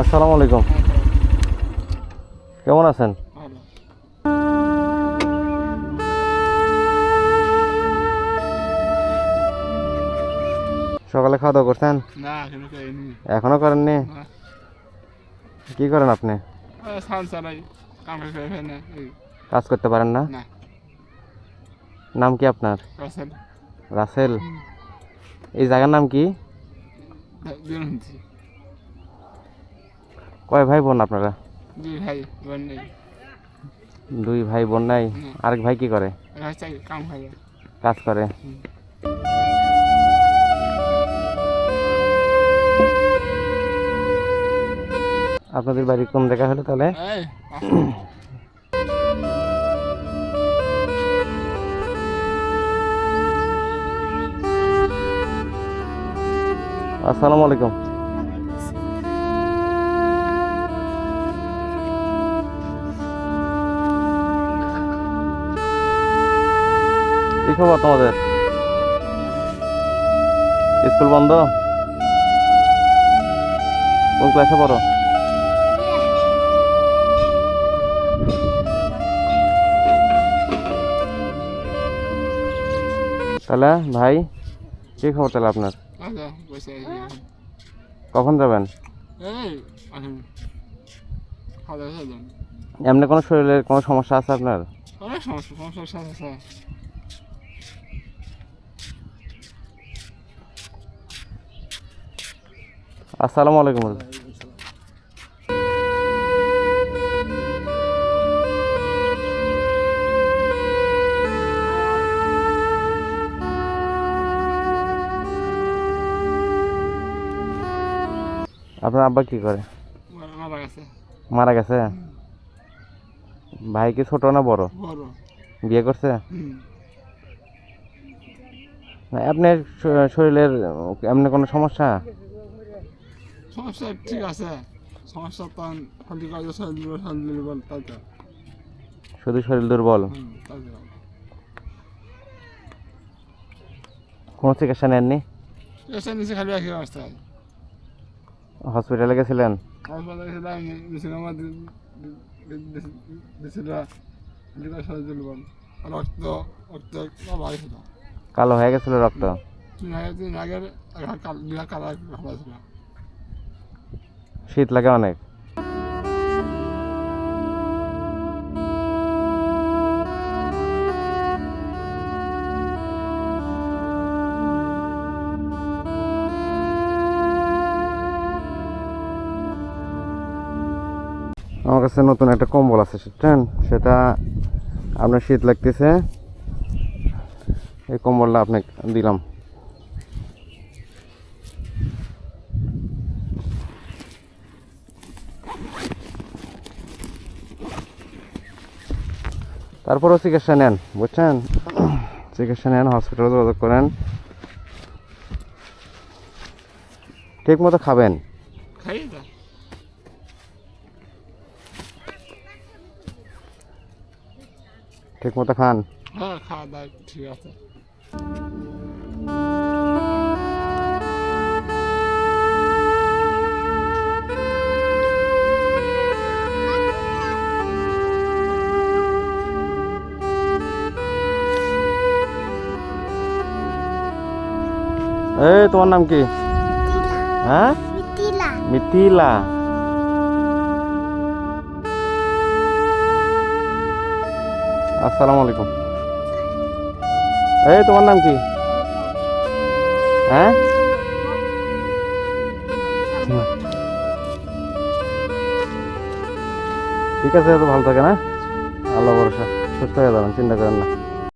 আসসালামু আলাইকুম। কেমন আছেন? সকালে খাওয়া দাওয়া করছেন? এখনও করেননি? কি করেন আপনি? কাজ করতে পারেন না? নাম কি আপনার? রাসেল। রাসেল। এই জায়গার নাম কি? কয় ভাই বোন আপনারা? দুই ভাই বোন নেই। দুই ভাই বোন নাই? আরেক ভাই কি করে? কাজ করে। আপনাদের বাড়ি কোন দেখা হলো তাহলে? আসসালামু আলাইকুম। খবর তোমাদের? স্কুল বন্ধ? কোন ক্লাসে পড়ো? তাহলে ভাই কি খবর তাহলে আপনার? আচ্ছা আছি। কখন যাবেন? সাজান এমনি কোনো শরীরের কোনো সমস্যা আছে আপনার? অনেক সমস্যা সমস্যার আসসালামু আলাইকুম। আপনার আব্বা কি করে? মারা- গেছে? ভাই কি ছোট না বড়? বিয়ে করছে? আপনার শরীরের এমনি কোনো সমস্যা? সমস্যা ঠিক আছে। সমস্যা তখন খালি কাজে শরীর শরীর বল তাই তো। শুধু শরীর দুর্বল? কোনো চিকিৎসা নেননি? এসে নিচে খালি একই অবস্থা হসপিটালে গেছিলেন? হাসপাতালে গেছিলাম দিয়েছিল আমার লিভার শরীর দুর্বল। রক্ত রক্ত কালো হয়ে গেছিল রক্ত? তিন আগে তিন আগের কাল ছিল শীত লাগে অনেক। আমার কাছে নতুন একটা কম্বল আছে বুঝছেন সেটা আপনার শীত লাগতেছে। এই কম্বলটা আপনাকে দিলাম। তারপরও চিকিৎসা নেন বুঝছেন? চিকিৎসা নেন হসপিটালে যোগাযোগ করেন। ঠিক মতো খাবেন। ঠিক মতো খান। হ্যাঁ খাওয়া দাওয়া ঠিক আছে। এই তোমার নাম কি? হ্যাঁ? মিথিলা। আসসালামু আলাইকুম। এই তোমার নাম কি? হ্যাঁ? ঠিক আছে তো ভালো থাকে না? আল্লাহ ভরসা। সুস্থ হয়ে যাবেন চিন্তা করেন না।